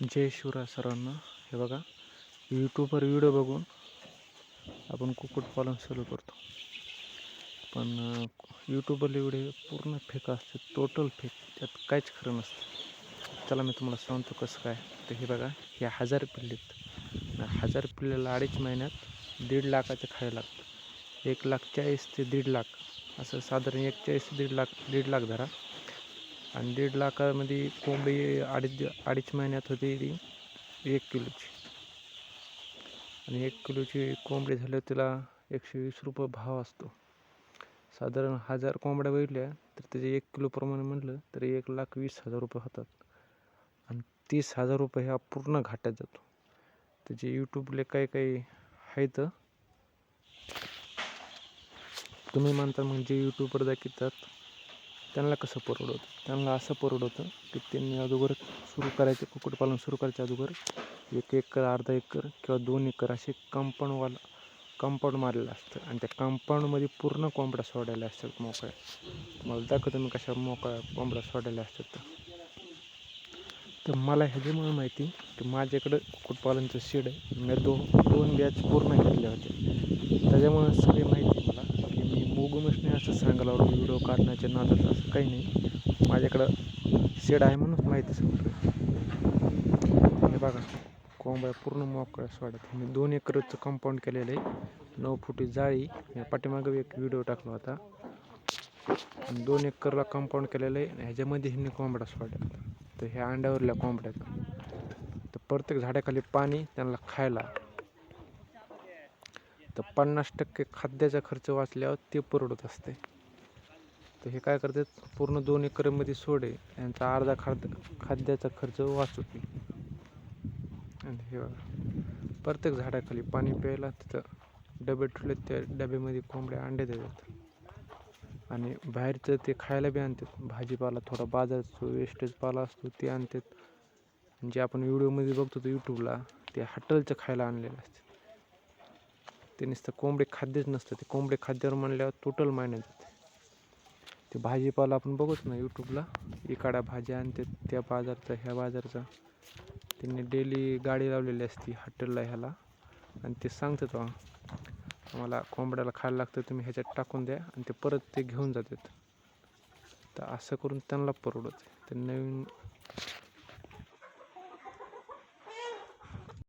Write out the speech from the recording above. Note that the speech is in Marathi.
जय शिवराय सरांना. हे बघा यूट्यूबवर व्हिडिओ बघून आपण कुक्कुटपालन सुरू करतो. पण यूट्यूबवरले व्हिडिओ पूर्ण फेक असते टोटल फेक त्यात काहीच खरं नसतं. चला मी तुम्हाला सांगतो कसं काय. तर हे बघा हे हजार पिल्लीत हजार पिल्लेला अडीच महिन्यात दीड लाखाचे खायला लागतं एक लाख चाळीस ते दीड लाख. असं साधारण एक चाळीस ते दीड लाख दीड लाख धरा. आणि दीड लाखामध्ये कोंबडी अडीच अडीच महिन्यात होती ती. एक किलोची. आणि एक किलोची कोंबडी झाल्यावर तिला एकशे वीस रुपये भाव असतो. साधारण हजार कोंबड्या बघितल्या तर त्याचे एक किलोप्रमाणे म्हटलं तर एक लाख वीस हजार रुपये होतात. आणि तीस हजार रुपये हा पूर्ण घाट्यात जातो. त्याचे यूट्यूबले काही काही आहेत तुम्ही म्हणता म्हणजे यूट्यूबवर दाखवतात. त्यांना कसं परवडतं त्यांना असं परवडतं की त्यांनी अगोदर सुरू करायचं कुक्कुटपालन सुरू करायच्या अगोदर एक एकर अर्धा एकर किंवा दोन एकर असे कंपाऊंडवाला कंपाऊंड मारलेलं असतं. आणि त्या कंपाऊंडमध्ये पूर्ण कोंबड्या सोडायला असतात मोकळ्या. तुम्हाला दाखवतो मी कशा मोकळ्या कोंबड्या सोडायला असतात तर तर मला ह्याच्यामुळे माहिती की माझ्याकडं कुक्कुटपालनचं शेड आहे. मी दो दोन बॅच पूर्ण घेतल्या होत्या. त्याच्यामुळे सगळी माहिती उगमच नाही असं सांगायला व्हिडिओ काढण्याच्या नादात असं काही नाही. माझ्याकडं शेड आहे म्हणून माहिती सांगतो हे बघा कोंबड्या पूर्ण मोकळ्या सोडत. मी दोन एकरचं कंपाऊंड केलेलं आहे. नऊ फुटी जाळी. या पाठीमागं एक व्हिडिओ टाकला होता. आणि दोन एकरला कंपाऊंड केलेलं आहे आणि ह्याच्यामध्ये ह्यांनी कोंबड्या सोडल्या. तर ह्या अंड्यावरल्या कोंबड्या तर प्रत्येक झाडाखाली पाणी त्यांना खायला तर पन्नास टक्के खाद्याचा खर्च वाचल्यावर ते परवडत असते. तर हे काय करतात? पूर्ण दोन एकरमध्ये सोडे यांचा अर्धा खाद खाद्याचा खर्च वाचवते आणि हे बघा. प्रत्येक झाडाखाली पाणी प्यायला तिथं डबे ठेवले त्या डब्यामध्ये कोंबड्या अंडे देतात. आणि बाहेरचं ते खायला बी आणतात. भाजीपाला थोडा बाजारचा वेस्टेज पाला असतो ते आणतात. जे आपण व्हिडिओमध्ये बघतो यूट्यूबला ते हॉटेलचं खायला आणलेलं असते. ते नुसतं कोंबडे खाद्यच नसतं. ते कोंबडे खाद्यावर म्हणल्यावर टोटल मायनस जाते. ते भाजीपाला आपण बघतो ना यूट्यूबला इकाड्या भाज्या आणतात त्या बाजारचा ह्या बाजारचा. त्यांनी डेली गाडी लावलेली असती हॉटेलला ह्याला. आणि ते सांगतात बा आम्हाला कोंबड्याला खायला लागतं तुम्ही ह्याच्यात टाकून द्या आणि ते परत ते घेऊन जातात. तर असं करून त्यांना परवडत. ते नवीन